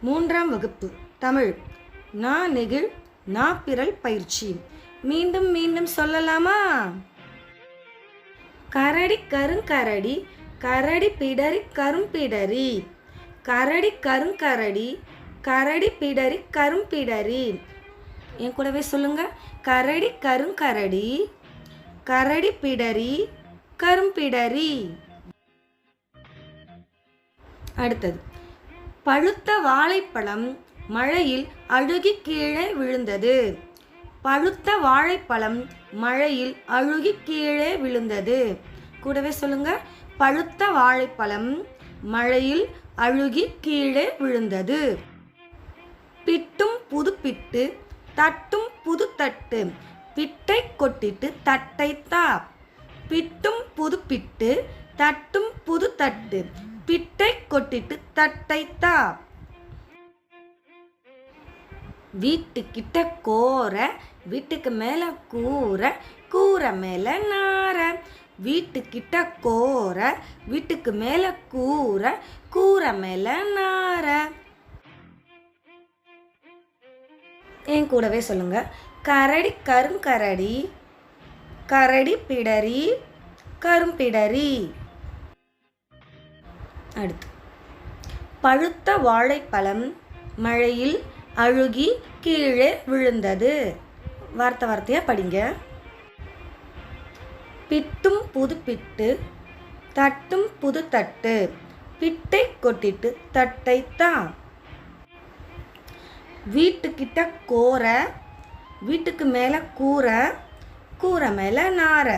மூன்றாம் வகுப்பு தமிழ். நா நெகிழ் நா பிறல் பயிற்சி. மீண்டும் மீண்டும் சொல்லலாமா? கரடி கருங்கரடி கரடி பிடரி கரும்பிடரி கரடி கருங்கரடி கரடி பிடரி கரும்பிடரி என் கூடவே சொல்லுங்க. கரடி கருங்கரடி கரடி பிடரி கரும்பிடரி அடுத்தது. பழுத்த வாழைப்பழம் மழையில் அழுகி கீழே விழுந்தது. பழுத்த வாழைப்பழம் மழையில் அழுகி கீழே விழுந்தது. கூடவே சொல்லுங்க. பழுத்த வாழைப்பழம் மழையில் அழுகி கீழே விழுந்தது. பிட்டும் புது பிட்டு தட்டும் புது தட்டு பிட்டை கொட்டிட்டு தட்டை தா பிட்டும் புது பிட்டு தட்டும் புது தட்டு பிட்டை கொட்டிட்டு தட்டை தா வீட்டுக்கிட்ட கோர வீட்டுக்கு மேலே கூரை கூரை மேலே நார. வீட்டுக்கிட்ட கோர வீட்டுக்கு மேலே கூரை கூரை மேலே நார. என் கூடவே சொல்லுங்க. கரடி கருங்கரடி. கரடி பிடரி கரும்பிடரி. அடுத்து. பழுத்த வாழைப்பழம் மழையில் அழுகி கீழே விழுந்தது. வார்த்தை வார்த்தையாக படிங்க. பிட்டும் புது பிட்டு தட்டும் புது தட்டு பிட்டை கொட்டிட்டு தட்டை தான் வீட்டுக்கிட்ட கோரை வீட்டுக்கு மேலே கூரை கூரை மேலே நாரை.